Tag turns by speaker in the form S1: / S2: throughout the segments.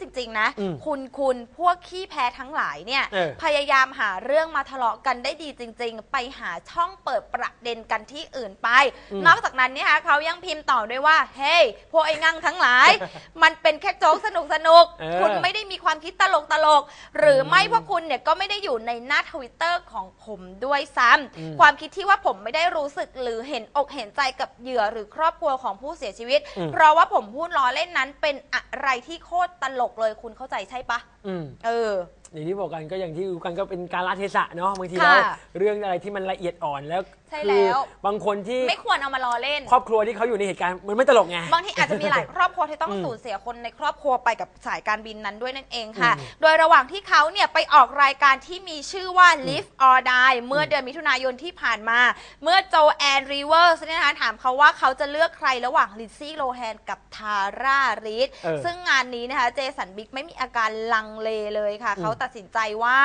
S1: จริง ๆ นะ
S2: อืม
S1: คุณคุณพวกขี้แพ้ทั้งหลายเนี่ย
S2: เออ
S1: พยายามหาเรื่องมาทะเลาะกันได้ดีจริง ๆ ไปหาช่องเปิดประเด็นกันที่อื่นไป
S2: อืม
S1: นอกจากนั้นเนี่ยคะเขายังพิมพ์ต่อด้วยว่า เฮ้ยพวกไอ้งั่งทั้งหลาย มันเป็นแค่โจ๊กสนุกสนุกๆ
S2: เออ
S1: คุณไม่ได้มีความคิดตลกตลกๆหรือไม่
S2: อืม
S1: พวกคุณเนี่ยก็ไม่ได้อยู่ในหน้าทวิตเตอร์ของผมด้วยซ้ำ
S2: อืม
S1: ความคิดที่ว่าผมไม่ได้รู้สึกหรือเห็นอกเห็นใจกับเหยื่อหรือครอบครัวของผู้เสียชีวิต
S2: อืม
S1: เพราะว่าผมพูดล้อเล่นนั้นเป็นอะไรที่โคตรตลกเลยคุณเข้าใจใช่ปะ
S2: อืม
S1: เออ
S2: อย่างที่บอกกันก็อย่างที่รู้กันก็เป็นการละเทศะเนาะบางที
S1: ค่ะ
S2: แล้วเรื่องอะไรที่มันละเอียดอ่อนแล้ว
S1: ใช่
S2: คื
S1: แล้ว
S2: บางคนที่
S1: ไม่ควรเอามาล้อเล่น
S2: ครอบครัวที่เขาอยู่ในเหตุการณ์มันไม่ตลกไง
S1: บางทีอาจจะมีหลาย ครอบครัวที่ต้อง
S2: อืม
S1: สูญเสียคนในครอบครัวไปกับสายการบินนั้นด้วยนั่นเองค่ะ
S2: อืม
S1: โดยระหว่างที่เขาเนี่ยไปออกรายการที่มีชื่อว่า Live or Die เมื่อเดือนมิถุนายนที่ผ่านมา เมื่อโจแอนรีเวอร์สเนี่ยนะคะถามเขาว่าเขาจะเลือกใครระหว่างลินซี่โลแฮนกับทาร่ารีด
S2: เออ
S1: ซึ่งงานนี้นะคะเจสันบิ๊กไม่มีอาการลังเลเลยค่ะ
S2: อืม
S1: เขาตัดสินใจว่า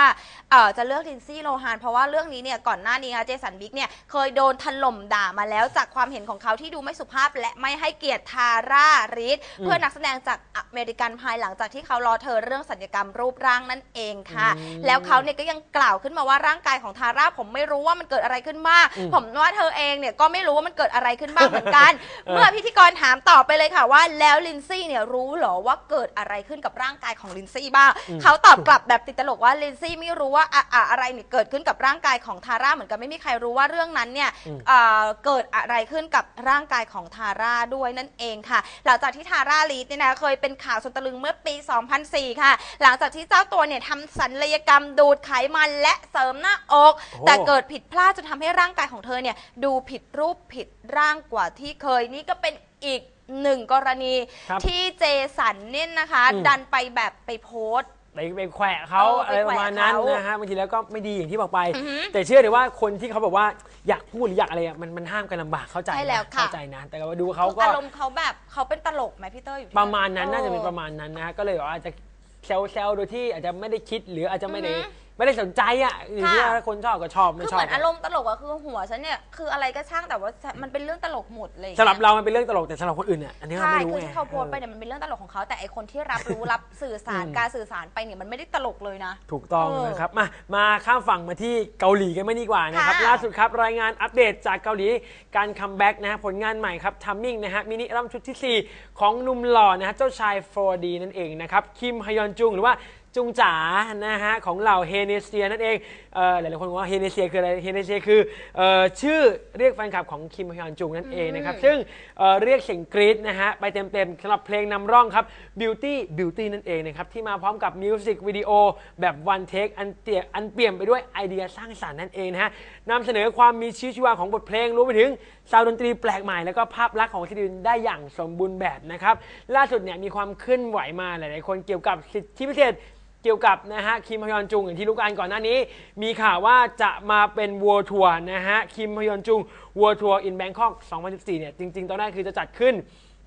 S1: เอ่อจะเลือกลินซี่โลแฮนเพราะว่าเรื่องนี้เนี่ยก่อนหน้านี้ค่ะเจสันบิ๊กเนี่ยเคยโดนถล่มด่ามาแล้วจากความเห็นของเขาที่ดูไม่สุภาพ และไม่ให้เกียรติทาร่ารีด
S2: อืม
S1: เพื่อนนักแสดงจากอเมริกันพายหลังจากที่เขารอเธอเรื่องสัญญกรรมรูปร่างนั่นเองค่ะ
S2: อืม
S1: แล้วเขาเนี่ยก็ยังกล่าวขึ้นมาว่าร่างกายของทาร่าผมไม่รู้ว่ามันเกิดอะไรขึ้นบ้าง
S2: อืม
S1: ผมว่าเธอเองเนี่ยก็ไม่รู้ว่ามันเกิดอะไรขึ้นบ้างเหมือนกัน
S2: เออ
S1: เมื่อพิธีกรถามต่อไปเลยค่ะว่าแล้วลินซี่เนี่ยรู้เหรอว่าเกิดอะไรขึ้นกับร่างกายของลินซี่บ้าง
S2: อืม
S1: เขาตอบกลับแบบติดตลกว่าลินซี่ไม่รู้ว่าอะอะอะไรเนี่ยเกิดขึ้นกับร่างกายของทาร่าเหมือนกันไม่มีใครรู้ว่าเรื่องนั้นเนี่ย
S2: อืม
S1: เอ่อเกิดอะไรขึ้นกับร่างกายของทาร่าด้วยนั่นเองค่ะ หลังจากที่ทาร่าลีดเนี่ยนะเคยเป็นข่าวสุดตะลึงเมื่อปี 2004 ค่ะ หลังจากที่เจ้าตัวเนี่ยทำศัลยกรรมดูดไขมันและเสริมหน้าอก
S2: โอ้
S1: แต่เกิดผิดพลาดจนทำให้ร่างกายของเธอเนี่ยดูผิดรูปผิดร่างกว่าที่เคยนี่ก็เป็นอีกหนึ่งกรณี
S2: ครับ
S1: ที่เจสันเนี่ยนะคะ
S2: อืม
S1: ดันไปแบบไปโพสต์
S2: ไปไปแขวะเขา
S1: เออ
S2: อะไร
S1: ไป
S2: ประ
S1: แขวะ
S2: มาณนั้น
S1: เขา
S2: นะฮะบางทีแล้วก็ไม่ดีอย่างที่บอกไป
S1: อือหือ
S2: แต่เชื่อเลยว่าคนที่เขาบอกว่าอยากพูดหรืออยากอะไรอะมันมันห้ามกันลำบากเข้าใจ
S1: ใช่แล้ว
S2: นะ
S1: ค่ะ
S2: เข้าใจนะแต่ว่าดูเขาก็
S1: อารมณ์เขาแบบเขาเป็นตลกไหมพี่เต้ยอยู่ที่
S2: ประมาณนั้น
S1: ออ
S2: น่าจะเป็นประมาณนั้นนะฮะก็เลยว่าอาจจะแซวๆโดยที่อาจจะไม่ได้คิดหรืออาจจะไม่ได้
S1: อือหือ
S2: ไม่ได้สนใจอะอยู่ที่
S1: ค่ะ
S2: ว่าคนชอบก็ชอบไม่
S1: คือ
S2: ชอ
S1: เห
S2: บ
S1: มือนอารมณ์ตลกอะคือหัวฉันเนี่ยคืออะไรก็ช่างแต่ว่ามันเป็นเรื่องตลกหมดเลย
S2: สำหรับเรามันเป็นเรื่องตลกแต่สำหรับคนอื่นเนี่ยอันนี้เรา
S1: ใช่
S2: ไม่รู้
S1: คือ
S2: ไง
S1: ที่เขาโพสต์ไปเนี่ยมันเป็นเรื่องตลกของเขาแต่ไอคนที่รับรู้ รับสื่อสาร
S2: อืม
S1: การสื่อสารไปเนี่ยมันไม่ได้ตลกเลยนะ
S2: ถูกต้อง
S1: เออ
S2: นะครับมามาข้ามฝั่งมาที่เกาหลีกันไม่ดีกว่านะครับ
S1: ค่ะ
S2: ล่าสุดครับรายงานอัปเดตจากเกาหลีการคัมแบ็กนะฮะผลงานใหม่ครับทัมมิ่งนะฮะมินิอัลบั้มชุดที่4ของหนุ่มหล่อนะฮะเจ้าชาย 4D นั่นเองนะครับคิมฮยอนจุงหรือว่า จุงจ๋านะฮะของเหล่าเฮเนเซียนั่นเองเอ่อหลายๆคนบอกว่าเฮเนเซียคืออะไรเฮเนเซียคือเอ่อชื่อเรียกแฟนคลับของคิมฮยอนจุงนั่นเองนะครับซึ่งเอ่อเรียกเสียงกรี๊ดนะฮะไปเต็มๆสำหรับเพลงนำร่องครับ Beauty Beauty นั่นเองนะครับที่มาพร้อมกับมิวสิกวิดีโอแบบ one take อันเตี่ยอันเปี่ยมไปด้วยไอเดียสร้างสรรค์นั่นเองนะฮะนำเสนอความมีชีวิตชีวาของบทเพลงรวมไปถึงซาวด์ดนตรีแปลกใหม่แล้วก็ภาพลักษณ์ของศิลปินได้อย่างสมบูรณ์แบบนะครับล่าสุดเนี่ยมีความเคลื่อนไหวมาหลายๆคนเกี่ยวกับสิทธิพิเศษ เกี่ยวกับนะฮะคิมฮยอนจุงอย่างที่รู้กันก่อนหน้านี้ มีข่าวว่าจะมาเป็นวัวทัวร์นะฮะคิมฮยอนจุงวัวทัวร์อินแบงคอก2014เนี่ยจริง ๆ ตอนแรกคือจะจัดขึ้น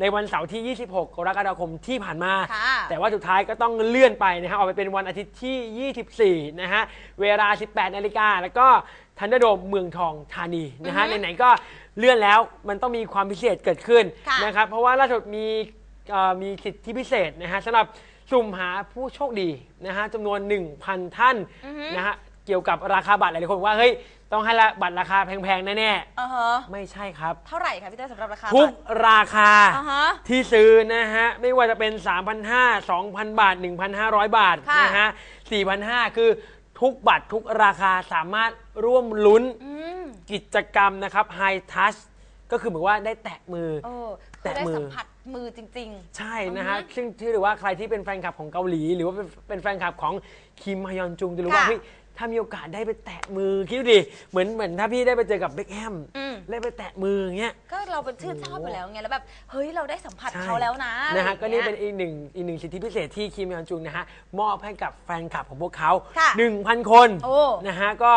S2: ในวันเสาร์ที่ 26 กรกฎาคมที่ผ่านมา
S1: ค่ะ
S2: แต่ว่าสุดท้ายก็ต้องเลื่อนไปนะฮะออกไปเป็นวันอาทิตย์ที่ 24 นะฮะ เวลา 18 นาฬิกา แล้วก็ทันเดอร์โดมเมืองทองธานีนะฮะ
S1: อือฮึ
S2: ไหนๆก็เลื่อนแล้วมันต้องมีความพิเศษเกิดขึ้น
S1: ค่ะ
S2: นะครับ เพราะว่าล่าสุดมีเอ่อมีสิทธิพิเศษนะฮะสำหรับ สุ่มหาผู้โชคดีนะฮะจำนวน 1,000 ท่านนะฮะเกี่ยวกับราคาบัตรหลายๆคนบอกว่าเฮ้ยต้องให้ละบัตรราคาแพงๆแน่
S1: อ่าฮะ
S2: ๆไม่ใช่ครับ
S1: เท่าไหร่คะพี่เต้ยสำหรับราคา
S2: ทุก
S1: บัตร
S2: ราคา
S1: อ่าฮะ
S2: ที่ซื้อนะฮะ ไม่ว่าจะเป็น 3,500 2,000 บาท 1,500 บาท
S1: ค่ะ
S2: นะฮะ4,500 คือทุกบัตรทุกราคาสามารถร่วมลุ้น
S1: อืม
S2: กิจกรรมนะครับ High Touch ก็คือเหมือนว่าได้แตะมือ
S1: เออคือ
S2: แตะ
S1: ได้
S2: มือ
S1: สัมผัส มือจริง
S2: ใช่นะฮะ
S1: อือฮึ
S2: ซึ่งถือว่าใครที่เป็นแฟนคลับของเกาหลี หรือว่าเป็นเป็นแฟนคลับของคิมฮยอนจุงจะรู้ว่า
S1: ค่ะ
S2: เฮ้ยถ้ามีโอกาสได้ไปแตะมือคิดดูดิเหมือนเหมือนถ้าพี่ได้ไปเจอกับเบคแฮม
S1: อืม
S2: ได้ไปแตะมืออย่างเงี้ย
S1: ๆก็เราเป็นชื่นชอบไปแล้วไงแล้วแบบ เฮ้ยเราได้สัมผัส
S2: ใช่
S1: เขาแล้วนะ
S2: นะฮะ
S1: อ
S2: ก็
S1: ไร
S2: นี่
S1: อย่าง
S2: เป็น
S1: งี้ย
S2: อีกหนึ่งอีกหนึ่งสิทธิพิเศษที่คิมยอนจุงนะฮะมอบให้กับแฟนคลับของพวกเขา
S1: ค่ะ
S2: 1,000 คน
S1: โอ้
S2: นะฮะก็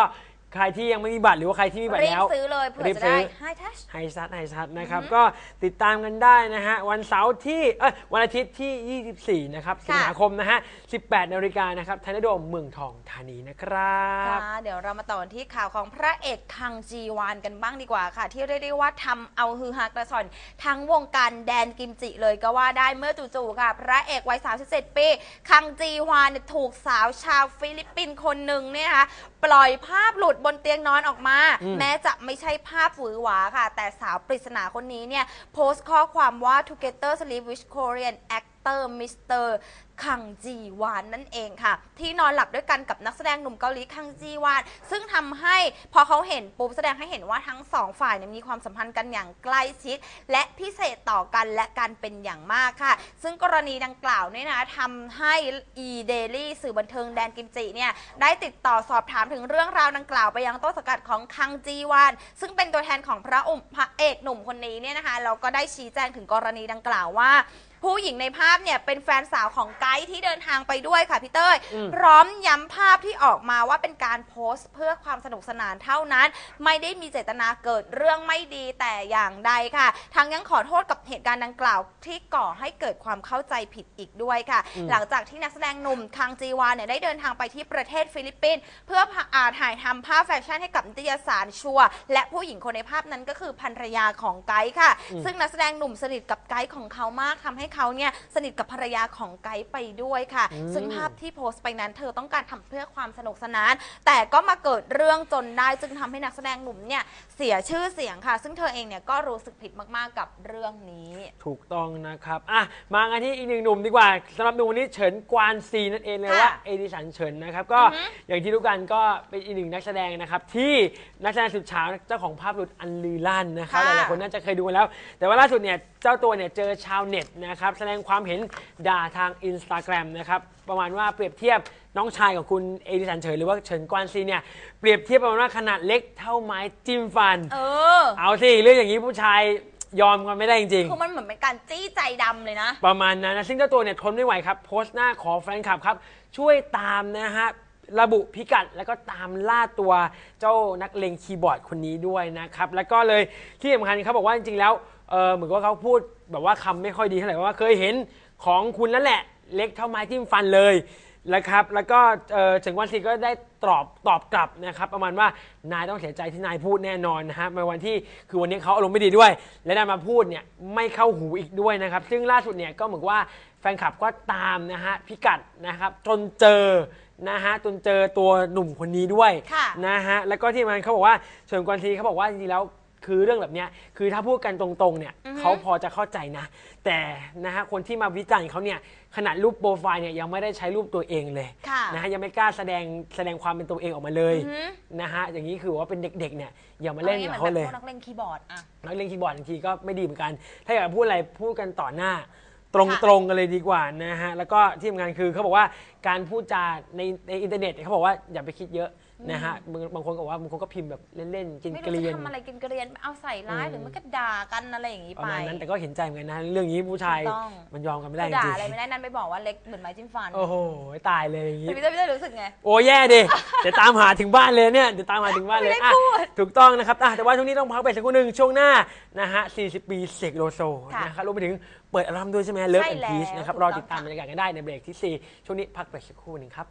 S2: ใครที่ยังไม่มีบัตรหรือว่าใครที่มีบัตร
S1: รีบ
S2: แล้ว
S1: ซื้อเลยเผื่อ
S2: รีบ
S1: จะ
S2: ซื้
S1: ได้
S2: อ
S1: ให้ทัช
S2: ไฮซัดไฮซัดนะครับ ก็ติดตามกันได้นะฮะ วันเสาร์ที่เอ้ยวันอาทิตย์ที่ 24 นะครับ สิงหาคมนะฮะ 18นาฬิกานะครับธนโดมเมืองทองธานีนะครับ
S1: ค่ะเดี๋ยวเรามาต่อที่ข่าวของพระเอกคังจีวานกันบ้างดีกว่าค่ะ ที่เรียกได้ว่าทำเอาฮือฮากระสอนทั้งวงการแดนกิมจิเลยก็ว่าได้เมื่อจู่ๆค่ะ พระเอกวัย 37 ปี คังจีวานเนี่ยถูกสาวชาวฟิลิปปินส์คนหนึ่งเนี่ยนะคะปล่อยภาพหลุดบนเตียงนอนออกมา
S2: อืม
S1: แม้จะไม่ใช่ภาพหวือหวาค่ะ แต่สาวปริศนาคนนี้เนี่ย โพสต์ข้อความว่า Together Sleep with Korean Actor Mr. คังจีวานนั่นเองค่ะ ที่นอนหลับด้วยกันกับนักแสดงหนุ่มเกาหลีคังจีวานซึ่งทำให้พอเขาเห็นปุ๊บแสดงให้เห็นว่าทั้งสองฝ่ายเนี่ยมีความสัมพันธ์กันอย่างใกล้ชิด และพิเศษต่อกันและกันเป็นอย่างมากค่ะ ซึ่งกรณีดังกล่าวเนี่ยนะทำให้ e daily สื่อบันเทิงแดนกิมจิเนี่ยได้ติดต่อสอบถามถึงเรื่องราวดังกล่าวไปยังต้นสังกัดของคังจีวานซึ่งเป็นตัวแทนของพระองค์พระเอกหนุ่มคนนี้เนี่ยนะคะเราก็ได้ชี้แจงถึงกรณีดังกล่าวว่า ผู้หญิงในภาพเนี่ยเป็นแฟนสาวของไกด์ที่เดินทางไปด้วยค่ะพี่เต้ย
S2: อืม
S1: พร้อมย้ำภาพที่ออกมาว่าเป็นการโพสต์เพื่อความสนุกสนานเท่านั้น ไม่ได้มีเจตนาเกิดเรื่องไม่ดีแต่อย่างใดค่ะ ทั้งยังขอโทษกับเหตุการณ์ดังกล่าว ที่ก่อให้เกิดความเข้าใจผิดอีกด้วยค่ะ
S2: อืม
S1: หลังจากที่นักแสดงหนุ่มคังจีวานเนี่ยได้เดินทางไปที่ประเทศฟิลิปปินส์เพื่ออ่าถ่ายทำภาพแฟชั่นให้กับนิตยสารชัวร์และผู้หญิงคนในภาพนั้นก็คือภรรยาของไกด์ค่ะ ซึ่งนักแสดงหนุ่มสนิทกับไกด์ของเขามากทำให้เขาเนี่ยสนิทกับภรรยาของไกด์ไปด้วยค่ะ
S2: อืม
S1: ซึ่งภาพที่โพสต์ไปนั้นเธอต้องการทำเพื่อความสนุกสนาน แต่ก็มาเกิดเรื่องจนได้จึงทำให้นักแสดงหนุ่มเนี่ยเสียชื่อเสียงค่ะ ซึ่งเธอเองเนี่ยก็รู้สึกผิดมากๆกับเรื่องนี้
S2: ถูกต้องนะครับอะมากันที่อีกหนึ่งหนุ่มดีกว่าสำหรับหนุ่มคนนี้เฉินกวานซีนั่นเองเลย
S1: ค่ะ
S2: ว่าเอดิสันเฉินนะครับก็
S1: อือฮึ
S2: อย่างที่รู้กันก็เป็นอีกหนึ่งนักแสดงนะครับที่นักแสดงสุดเช้าเจ้าของภาพหลุดอันลือลั่นนะครับห
S1: ค่ะ
S2: ลายๆคนน่าจะเคยดูกันแล้ว แต่ว่าล่าสุดเนี่ยเจ้าตัวเนี่ยเจอชาวเน็ตนะครับ แสดงความเห็นด่าทางอินสตาแกรมนะครับ ประมาณว่าเปรียบเทียบน้องชายของคุณเอดิสันเฉินหรือว่าเฉินกวานซีเนี่ย เปรียบเทียบประมาณว่าขนาดเล็กเท่าไม้จิ้มฟัน
S1: เออ
S2: เอาสิเรื่องอย่างนี้ผู้ชายยอมกันไม่ได้จริงๆ
S1: คือมันเหมือนเป็นการจี้ใจดำเลยนะ
S2: ประมาณนั้นนะซึ่งเจ้าตัวเนี่ยทนไม่ไหวครับ โพสต์หน้าขอแฟนคลับครับ ช่วยตามนะฮะ ระบุพิกัดแล้วก็ตามล่าตัวเจ้านักเลงคีย์บอร์ดคนนี้ด้วยนะครับ แล้วก็เลยที่สำคัญเขาบอกว่าจริงๆแล้ว เออเหมือนว่าเขาพูดแบบว่าคำไม่ค่อยดีเท่าไหร่ว่าเคยเห็นของคุณนั่นแหละ เล็กเท่าไม้จิ้มฟันเลยนะครับ แล้วก็เออเฉิงกวันซีก็ได้ตอบตอบกลับนะครับประมาณว่านายต้องเสียใจที่นายพูดแน่นอนนะฮะในวันที่คือวันนี้เขาอารมณ์ไม่ดีด้วย และนายมาพูดเนี่ยไม่เข้าหูอีกด้วยนะครับ ซึ่งล่าสุดเนี่ยก็เหมือนว่าแฟนคลับก็ตามนะฮะพิกัดนะครับจนเจอนะฮะจนเจอตัวหนุ่มคนนี้ด้วย
S1: ค่ะ
S2: นะฮะแล้วก็ที่มันเขาบอกว่าเฉิงกวนซีเขาบอกว่าจริงๆแล้ว คือเรื่องแบบเนี้ยคือถ้าพูดกันตรงๆเนี่ย
S1: อือฮึ
S2: เขาพอจะเข้าใจนะ แต่นะฮะคนที่มาวิจารณ์เขาเนี่ยขนาดรูปโปรไฟล์เนี่ยยังไม่ได้ใช้รูปตัวเองเลย
S1: ค่ะ
S2: นะฮะยังไม่กล้าแสดงแสดงความเป็นตัวเองออกมาเลย
S1: อือฮึ
S2: นะฮะอย่างนี้คือว่าเป็นเด็กๆเนี่ยอย่ามาเล่นกับเขาเลย
S1: หมือนแบบพวกนักเล่นคีย์บอร์ดอะ
S2: นักเล่นคีย์บอร์ดบางทีก็ไม่ดีเหมือนกัน ถ้าอยากจะพูดอะไรพูดกันต่อหน้าต
S1: ค่ะ
S2: รงๆกันเลยดีกว่านะฮะ แล้วก็ที่สำคัญคือเขาบอกว่าการพูดจาในในอินเทอร์เน็ตเนี่ยเขาบอกว่าอย่าไปคิดเยอะ นะฮะบางบางคนก็บอกว่าบางคนก็พิมพ์แบบเล่นๆกิน
S1: ไม่
S2: เก
S1: รู้
S2: ลีย
S1: จะ
S2: น
S1: ทำอะไรกินเกรียนเอาใส่ร้ายหรือมันก็ด่ากันอะไรอย่างนี้
S2: ประ
S1: ไป
S2: มาณนั้นแต่ก็เห็นใจเหมือนกันนะเรื่องนี้ผู้ชาย
S1: ถูกต้อง
S2: มันยอมกันไม่
S1: คื
S2: ได้
S1: อ
S2: จ
S1: ด่า
S2: ริง
S1: อะไรไม่ได้นั่นไปบอกว่าเล็กเหมือนไม้จิ้มฟัน
S2: ๆโอ้โหตายเลยอย่างนี้
S1: แต่พี่เต้ยพี่เต้ยรู้สึกไง
S2: โอ้แย่ดิเดี๋ยวตามหาถึงบ้านเลยเนี่ยเดี๋ยวตามหาถึงบ้านเลย
S1: ไม่ได้
S2: อะ
S1: พูด
S2: ถูกต้องนะครับอะแต่ว่าช่วงนี้ต้องพักไปสักครู่หนึ่งช่วงหน้านะฮะ 40 ปีเสกโลโซ
S1: ค่ะ
S2: นะครับรวมไปถึงเปิดอัลบั้มด้วยใช่ไหมเลิฟ
S1: ใช่
S2: แอนด์
S1: แล้ว
S2: พีชนะครับ
S1: ถูก
S2: ร
S1: ต้
S2: อ
S1: อง
S2: ติดตาม
S1: ค่ะ
S2: บรรยากาศกันได้ในเบรกที่ 4 ช่วงนี้พักไปสักครู่หนึ่งครับ